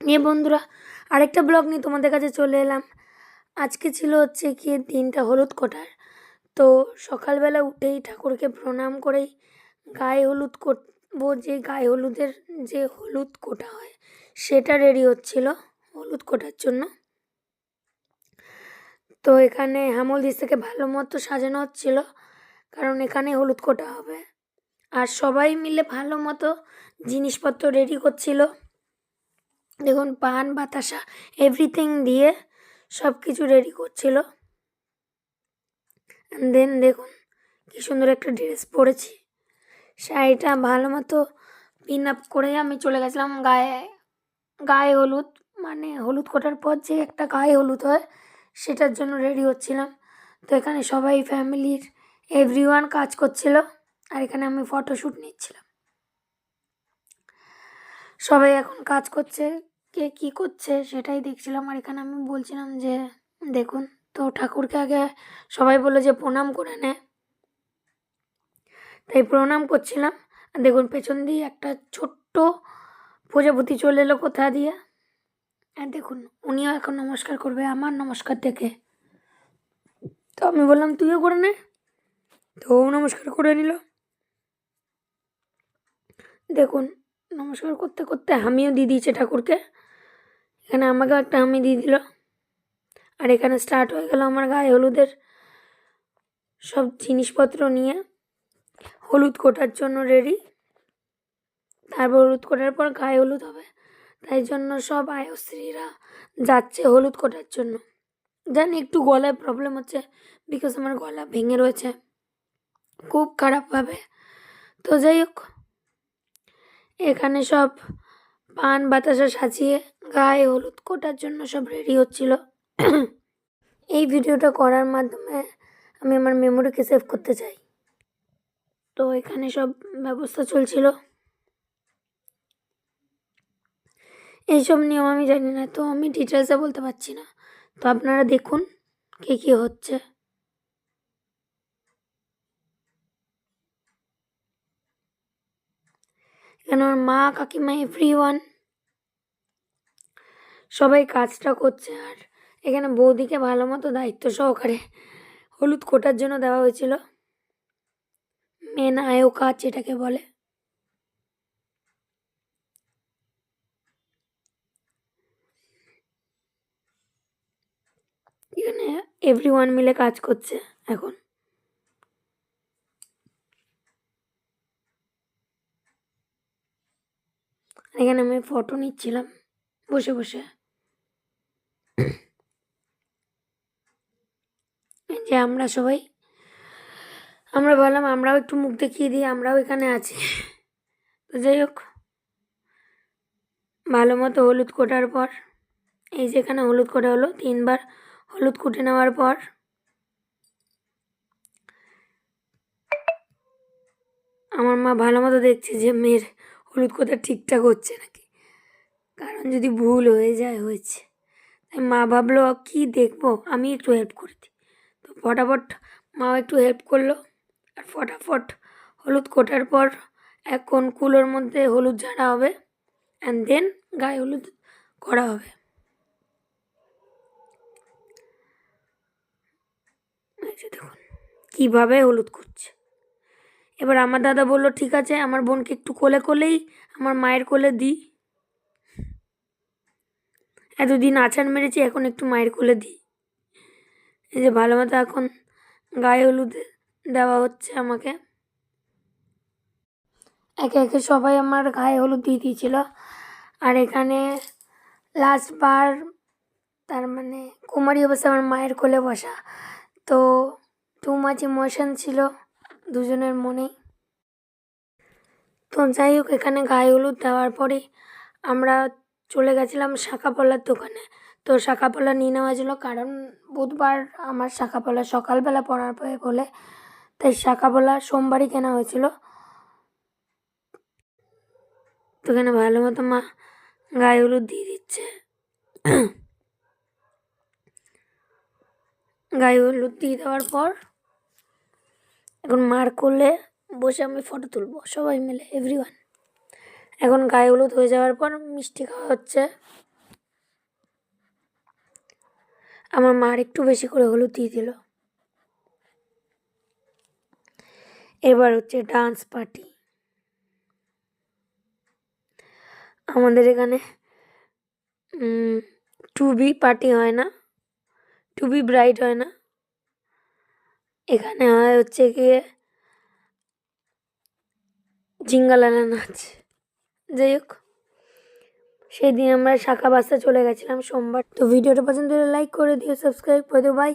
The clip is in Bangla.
নিয়ে বন্ধুরা, আরেকটা ব্লগ নিয়ে তোমাদের কাছে চলে এলাম। আজকে ছিল হচ্ছে কি দিনটা হলুদ কোটার। তো সকালবেলা উঠেই ঠাকুরকে প্রণাম করেই গায়ে হলুদ করব, যে গায়ে হলুদের যে হলুদ কোটা হয়, সেটা রেডি হচ্ছিল হলুদ কোটার জন্য। তো এখানে হামল দিস থেকে ভালো মতো সাজানো হচ্ছিল, কারণ এখানে হলুদ কোটা হবে। আর সবাই মিলে ভালো মতো জিনিসপত্র রেডি করছিল। দেখুন, পান, বাতাসা এভরিথিং দিয়ে সব কিছু রেডি করছিল দেন দেখুন, কি সুন্দর একটা ড্রেস পরেছি। শাড়িটা ভালো মতো পিন আপ করে আমি চলে গেছিলাম গায়ে। গায়ে হলুদ মানে হলুদ কোটার পর যে একটা গায়ে হলুদ হয়, সেটার জন্য রেডি হচ্ছিলাম। তো এখানে সবাই ফ্যামিলির এভরি কাজ করছিল, আর এখানে আমি ফটোশ্যুট নিচ্ছিলাম। সবাই এখন কাজ করছে কে কী করছে সেটাই দেখছিলাম আর এখানে আমি বলছিলাম যে, দেখুন তো ঠাকুরকে আগে সবাই বলল যে প্রণাম করে নে। তাই প্রণাম করছিলাম। দেখুন পেছন দিয়ে একটা ছোট্ট প্রজাপতি চলে এলো কোথা দিয়ে। আর দেখুন উনিও এখন নমস্কার করবে, আমার নমস্কার দেখে। তো আমি বললাম, তুইও করে নে। তো ও নমস্কার করে নিল। দেখুন নমস্কার করতে করতে আমিও দিয়ে দিয়েছে ঠাকুরকে। এখানে আমাকেও একটা আমি দিয়ে দিল। আর এখানে স্টার্ট হয়ে গেল আমার গায়ে হলুদের সব জিনিসপত্র নিয়ে। হলুদ কোটার জন্য রেডি তারপর হলুদ কোটার পর গায়ে হলুদ হবে। তাই জন্য সব আয়স্ত্রীরা যাচ্ছে হলুদ কোটার জন্য। জানি একটু গলায় প্রবলেম হচ্ছে বিকজ আমার গলা ভেঙে রয়েছে। খুব খারাপভাবে। তো যাই হোক, এখানে সব পান, বাতাসা সাজিয়ে গায়ে হলুদ কোটার জন্য সব রেডি হচ্ছিল। এই ভিডিওটা করার মাধ্যমে আমি আমার মেমোরিকে সেভ করতে চাই। তো এখানে সব ব্যবস্থা চলছিল। এইসব নিয়ম আমি জানি না, তো আমি ডিটেলসে বলতে পারছি না। তো আপনারা দেখুন কী কী হচ্ছে। এখানে আমার মা কাকিমা এভরি ওয়ান সবাই কাজটা করছে। আর এখানে বৌদিকে ভালো মতো দায়িত্ব সহকারে হলুদ কোটার জন্য দেওয়া হয়েছিল। মেন আয়ো কাজ যেটাকে বলে। এখানে এভরি ওয়ান মিলে কাজ করছে এখন। এখানে আমি ফটো নিচ্ছিলাম। বসে বসে। যে আমরা সবাই, আমরা বললাম, আমরাও একটু মুখ দেখিয়ে দিই, আমরাও এখানে আছি। তো যাই হোক, ভালো মতো হলুদ কোটার পর, এই যে এখানে হলুদ কোটা হলো, তিনবার হলুদ কুটে নেওয়ার পর, আমার মা ভালো মতো দেখছে যে মেয়ের হলুদ কোটা ঠিকঠাক হচ্ছে নাকি? কারণ যদি ভুল হয়ে যায়, হয়েছে। তাই মা ভাবলো, কি দেখব? আমি একটু হেল্প করে দিই। তো ফটাফট মাও একটু হেল্প করল। আর ফটাফট হলুদ কোটার পর এখন কুলোর মধ্যে হলুদ ঝাড়া হবে অ্যান্ড দেন গায়ে হলুদ করা হবে। দেখুন, কীভাবে হলুদ করছে। এবার আমার দাদা বলল, ঠিক আছে, আমার বোনকে একটু কোলে কোলেই, আমার মায়ের কোলে দিই এতদিন আচার মেরেছি, এখন একটু মায়ের কোলে দিই এই যে ভালো মতো এখন গায়ে হলুদ দেওয়া হচ্ছে আমাকে। একে একে সবাই আমার গায়ে হলুদ দিয়ে দিয়েছিল। আর এখানে লাস্ট বার তার মানে কুমারী অবস্থা আমার মায়ের কোলে বসা। তো টু মাছ ইমোশন ছিল। দুজনের মনেই তো যাই হোক, এখানে গায়ে হলুদ দেওয়ার পরে আমরা চলে গেছিলাম শাঁখাপলার দোকানে। তো শাঁখাপলা নিয়ে নেওয়া ছিল কারণ বুধবার আমার শাঁখাপলা সকালবেলা পড়ার পরে বলে, তাই শাঁখাপলা সোমবারই কেনা হয়েছিল। তো এখানে ভালো মতো মা গায়ে হলুদ দিয়ে দিচ্ছে। গায়ে হলুদ দিয়ে দেওয়ার পর এখন মার করলে বসে আমি ফটো তুলবো, সবাই মিলে এভরিওয়ান এখন গায়ে হলুদ হয়ে যাওয়ার পর মিষ্টি খাওয়া হচ্ছে। আমার মার একটু বেশি করে হলুদ দিয়ে দিল। এবার হচ্ছে ডান্স পার্টি আমাদের এখানে টুবি পার্টি হয় না টুবি ব্রাইট হয় না। এখানে হয় হচ্ছে গিয়ে জিঙ্গালালা নাচ। যাই হোক, সেদিন আমরা শাখা বাসে চলে গেছিলাম সোমবার। তো ভিডিওটা পছন্দ হলে লাইক করে দিও, সাবস্ক্রাইব করে দিও, বাই।